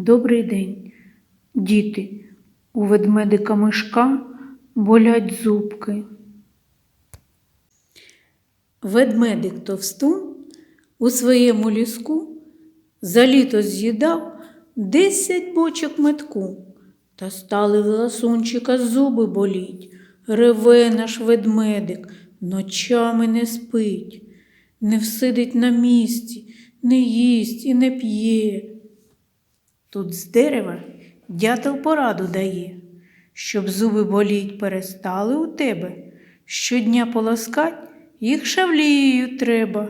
Добрий день, діти. У ведмедика мишка болять зубки. Ведмедик товстун у своєму ліску за літо з'їдав десять бочок метку. Та стали в ласунчика зуби боліть. Реве наш ведмедик, ночами не спить, не всидить на місці, не їсть і не п'є. Тут з дерева дятел пораду дає, щоб зуби боліть перестали у тебе. Щодня полоскать їх шавлією треба.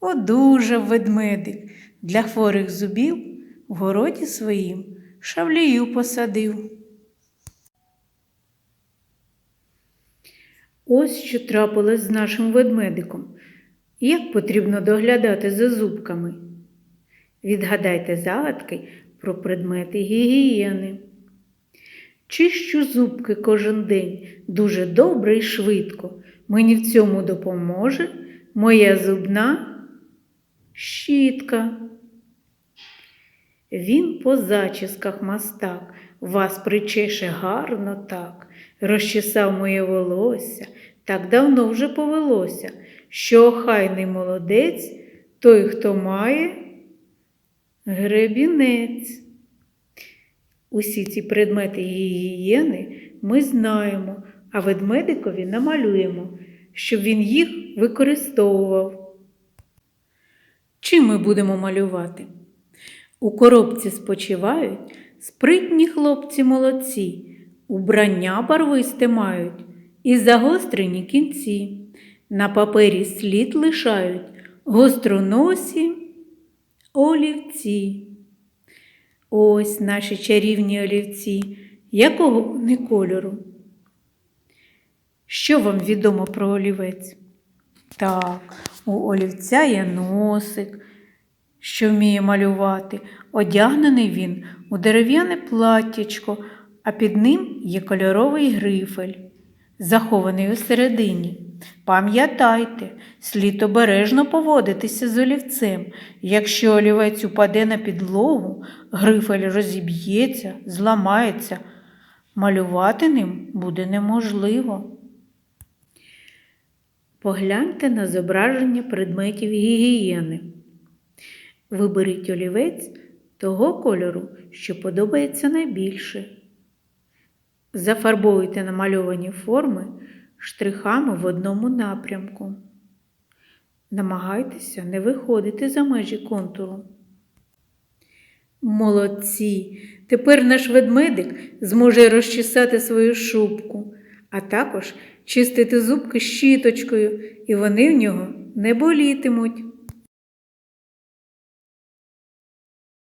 Одужав ведмедик для хворих зубів в городі своїм шавлію посадив. Ось що трапилось з нашим ведмедиком. Як потрібно доглядати за зубками? Відгадайте загадки про предмети гігієни. Чищу зубки кожен день дуже добре і швидко. Мені в цьому допоможе моя зубна щітка. Він по зачісках мастак, вас причеше гарно так, розчесав моє волосся, так давно вже повелося, що охайний молодець той, хто має гребінець. Усі ці предмети гігієни ми знаємо, а ведмедикові намалюємо, щоб він їх використовував. Чим ми будемо малювати? У коробці спочивають спритні хлопці молодці, убрання барвисте мають і загострені кінці. На папері слід лишають гостроносі олівці. Ось наші чарівні олівці, якого вони кольору. Що вам відомо про олівець? Так, у олівця є носик, що вміє малювати. Одягнений він у дерев'яне платтячко, а під ним є кольоровий грифель, захований у середині. Пам'ятайте, слід обережно поводитися з олівцем. Якщо олівець упаде на підлогу, грифель розіб'ється, зламається. Малювати ним буде неможливо. Погляньте на зображення предметів гігієни. Виберіть олівець того кольору, що подобається найбільше. Зафарбуйте намальовані форми штрихами в одному напрямку. Намагайтеся не виходити за межі контуру. Молодці! Тепер наш ведмедик зможе розчесати свою шубку, а також чистити зубки щіточкою, і вони в нього не болітимуть.